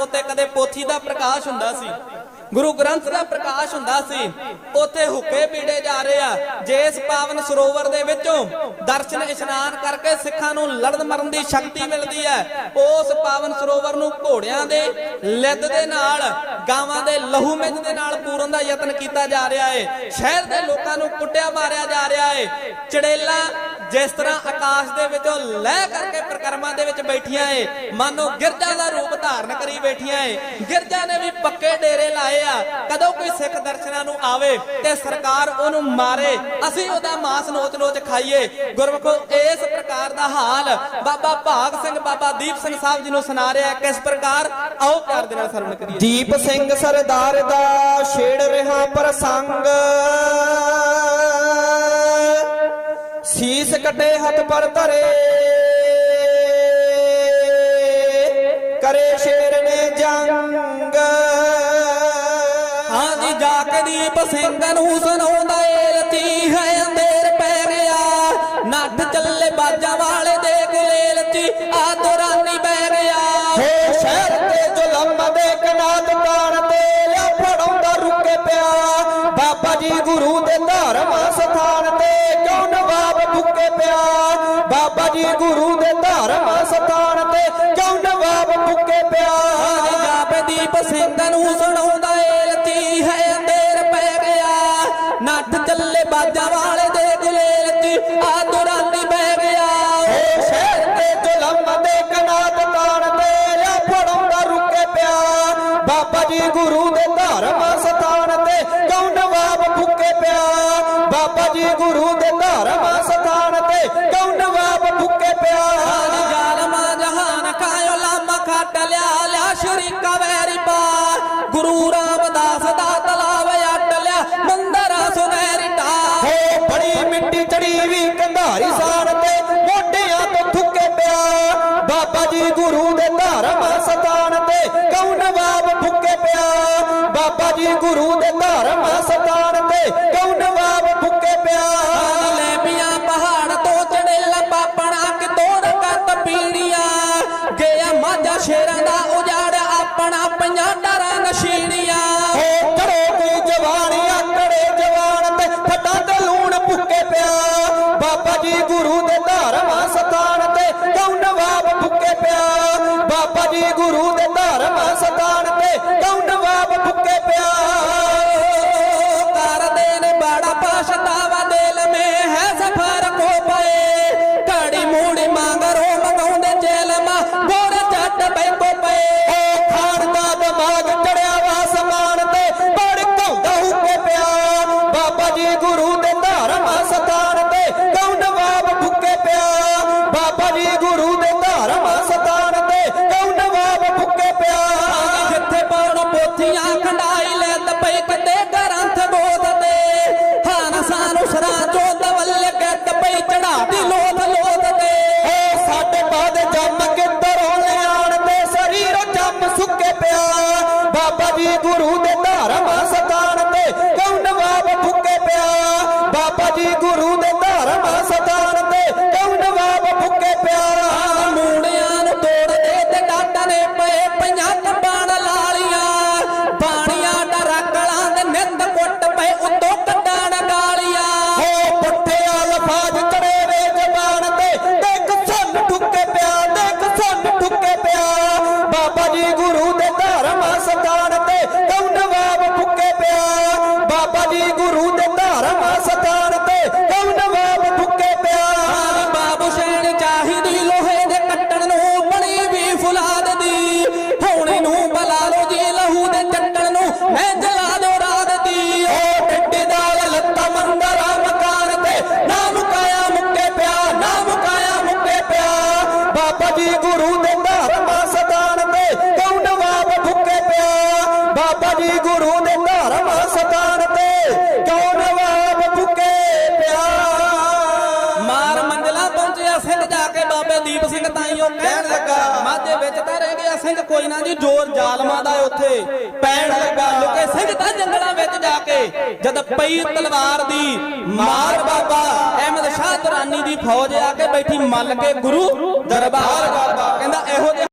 ਉੱਤੇ ਕਦੇ ਪੋਥੀ ਦਾ ਪ੍ਰਕਾਸ਼ ਹੁੰਦਾ ਸੀ। ਗੁਰੂ ਗ੍ਰੰਥ ਦਾ ਪ੍ਰਕਾਸ਼ ਹੁੰਦਾ ਸੀ। ਉੱਥੇ ਹੁੱਕੇ ਪੀੜੇ ਜਾ ਰਹੇ ਆ। ਜੇ ਪਾਵਨ ਸਰੋਵਰ ਦੇ ਵਿੱਚੋਂ ਦਰਸ਼ਨ ਇਸ਼ਨਾਨ ਕਰਕੇ ਸਿੱਖਾਂ ਨੂੰ ਲੜਨ ਮਰਨ ਦੀ ਸ਼ਕਤੀ ਮਿਲਦੀ ਹੈ, ਉਸ ਪਾਵਨ ਸਰੋਵਰ ਨੂੰ ਘੋੜਿਆਂ ਦੇ ਲਿੱਦ ਦੇ ਨਾਲ, ਗਾਵਾਂ ਦੇ ਲਹੂ ਮਿੱਝ ਦੇ ਨਾਲ ਪੂਰਨ ਦਾ ਯਤਨ ਕੀਤਾ ਜਾ ਰਿਹਾ ਹੈ ਸ਼ਹਿਰ ਦੇ ਲੋਕਾਂ ਨੂੰ ਕੁੱਟਿਆ ਮਾਰਿਆ ਜਾ ਰਿਹਾ ਹੈ ਚੜੇਲਾ ਜਿਸ ਤਰ੍ਹਾਂ ਆਕਾਸ਼ ਦੇ ਵਿੱਚੋਂ ਲਹਿ ਕਰਕੇ ਪ੍ਰਕਰਮਾਂ ਦੇ ਵਿੱਚ ਬੈਠੀਆਂ ਏ, ਮਾਨੋ ਗਿਰਜਾ ਦਾ ਰੂਪ ਧਾਰਨ ਕਰੀ ਬੈਠੀਆਂ ਏ। ਗਿਰਜਾ ਨੇ ਵੀ ਪੱਕੇ ਡੇਰੇ ਲਾਏ ਆ। ਕਦੋਂ ਕੋਈ ਸਿੱਖ ਦਰਸ਼ਨਾਂ ਨੂੰ ਆਵੇ ਤੇ ਸਰਕਾਰ ਉਹਨੂੰ ਮਾਰੇ, ਅਸੀਂ ਉਹਦਾ ਮਾਸ ਨੋਚ ਨੋਚ ਖਾਈਏ। ਗੁਰਮਖੋ, ਇਸ ਪ੍ਰਕਾਰ ਦਾ ਹਾਲ ਬਾਬਾ ਭਾਗ ਸਿੰਘ, ਬਾਬਾ ਦੀਪ ਸਿੰਘ ਸਾਹਿਬ ਜੀ ਨੂੰ ਸੁਣਾ ਰਿਹਾ, ਕਿਸ ਪ੍ਰਕਾਰ? ਆਓ ਪਿਆਰ ਦੇ ਨਾਲ ਸਰਵਣ ਕਰੀਏ। ਦੀਪ ਸਿੰਘ ਸਰਦਾਰ ਦਾ ਛੇੜ ਰਿਹਾ ਪ੍ਰਸੰਗ। ਸੀਸ ਕੱਟੇ ਹੱਥ ਪਰ ਧਰੇ। ਕਰੇ ਸ਼ੇਰ ਨੇ ਜੰਗ। ਹਾਂ ਜੀ ਜਾ ਨੂੰ ਸੁਣਾਉਂਦਾ ਏ ਲਤੀ ਹੈ ਅੰਧੇਰ ਪੈ ਗਿਆ। ਨੱਠ ਚੱਲੇ ਬਾਜਾਂ ਵਾਲੇ ਦੇ ਗੁਲੇਲ ਤੀ ਆ ਦੁਰਾਨੀ ਬਹਿ ਗਿਆ। ਹੋ ਸ਼ਹਿਰ ਤੇ ਜ਼ੁਲਮ ਦੇ ਬਾਬਾ ਜੀ ਗੁਰੂ ਦੇ ਧਰਮ ਸਥਾਨ ਤੇ ਕਿਉਂ ਨਵਾਬ ਭੁੱਕੇ ਪਿਆ? ਹਾਂ ਜੀ ਜਾਪੇ ਨੂੰ ਸੁਣਾਉਂਦਾ ਏ ਲਤੀ ਹੈ ਅੰਧੇਰ ਪੈ ਗਿਆ। ਨੱਠ ਚੱਲੇ ਬਾਜਾਂ ਵਾਲੇ ਦੇ ਗੁਲੇਲ ਤੀ ਆ ਦੁਰਾਨੀ ਬਹਿ ਗਿਆ। ਹੋ ਸ਼ਹਿਰ ਤੇ ਜ਼ੁਲਮ ਦੇ ਕਨਾਤ ਕਾਣ ਤੇ ਲਿਆ ਫੜਾਉਂਦਾ ਰੁਕੇ ਪਿਆ। ਬਾਬਾ ਜੀ ਗੁਰੂ ਦੇ ਧਰਮ ਸਥਾਨ ਤੇ ਕਿਉਂ ਨਵਾਬ ਭੁੱਕੇ ਪਿਆ? ਬਾਬਾ ਜੀ ਗੁਰੂ ਦੇ ਧਰਮ ਸਥਾਨ ਤੇ ਕਿਉਂ ਲਾਮਾ ਲਿਆ ਲਿਆ ਸ਼ਰੀਕਾ ਵੈਰੀ ਗੁਰੂ ਰਾਮਦਾਸ ਦਾ ਤਲਾਵ ਅੱਟ ਲਿਆ, ਮੰਦਰਾ ਸੁਨਹਿਰੀ ਹੋ ਬੜੀ ਮਿੱਟੀ ਚੜੀ ਵੀ ਕੰਧਾਰੀ ਸਾੜ ਤੇ, ਮੋਢਿਆਂ ਤੋਂ ਥੁੱਕੇ ਪਿਆ ਬਾਬਾ ਜੀ ਗੁਰੂ ਦੇ ਧਰਮ ਸਥਾਨ ਤੇ, ਕੌਣ ਨਵਾਬ ਭੁੱਕੇ ਪਿਆ ਬਾਬਾ ਜੀ ਗੁਰੂ ਦੇ ਧਰਮ ਸਥਾਨ ਬਾਬਾ ਜੀ ਗੁਰੂ ਦੇ ਧਰਮ ਸਥਾਨ ਤੇ ਕਿਉਂ ਨਵਾਬ ਭੁੱਕੇ ਪਿਆ। ਪੋਥੀਆਂ ਖੰਡਾਈ ਲੈ ਪਈ ਕਿਤੇ ਗ੍ਰੰਥ ਬੋਧਦੇ ਹਾਨ ਸਾਨੂੰ ਸਰਾਂ ਚੋਂ ਦਵੱਲੇ ਗੱਟ ਪਈ ਚੜਾਤੀ ਲੋਥ ਲੋਥ ਤੇ। ਓ ਸਾਡੇ ਬਾਦ ਜੰਮ ਕਿੱਧਰੋਂ ਲਿਆਣ ਤੇ ਸਰੀਰ ਜੰਮ ਸੁੱਕੇ ਪਿਆ। ਬਾਬਾ ਜੀ ਗੁਰੂ ਦੇ ਧਰਮ ਸਥਾਨ ਤੇ ਕਿਉਂ ਨਵਾਬ ਫੁੱਕੇ ਪਿਆ? ਬਾਬਾ ਜੀ ਬਾਬਾ ਜੀ ਗੁਰੂ ਦੇ ਧਰਮ ਸਥਾਨ ਤੇ ਕਿਉਂ ਨਵਾਬ ਭੁੱਕੇ ਪਿਆ? ਮਾਰ ਮੰਜ਼ਲਾ ਪਹੁੰਚਿਆ ਸਿੰਘ ਜਾ ਕੇ ਬਾਬੇ ਦੀਪ ਸਿੰਘ ਤਾਈਓ ਕਹਿਣ ਲੱਗਾ ਮਾਝੇ ਵਿੱਚ ਤਾਂ ਰਹਿ ਗਿਆ ਸਿੰਘ ਕੋਈ ਨਾ ਜੀ ਜੋਰ ਜ਼ਾਲਮਾਂ ਦਾ ਉੱਥੇ। ਪੈਣ ਲੱਗਾ ਲੁਕੇ ਸਿੰਘ ਤਾਂ ਜੰਗਲਾਂ ਵਿੱਚ ਜਾ ਕੇ ਜਦ ਪਈ ਤਲਵਾਰ ਦੀ ਮਾਰ ਬਾਬਾ ਅਹਿਮਦ ਸ਼ਾਹ ਦੁਰਾਨੀ ਦੀ ਫੌਜ ਆ ਕੇ ਬੈਠੀ ਮੱਲ ਕੇ ਗੁਰੂ ਦਰਬਾਰ ਕਹਿੰਦਾ ਇਹੋ ਜਿਹੇ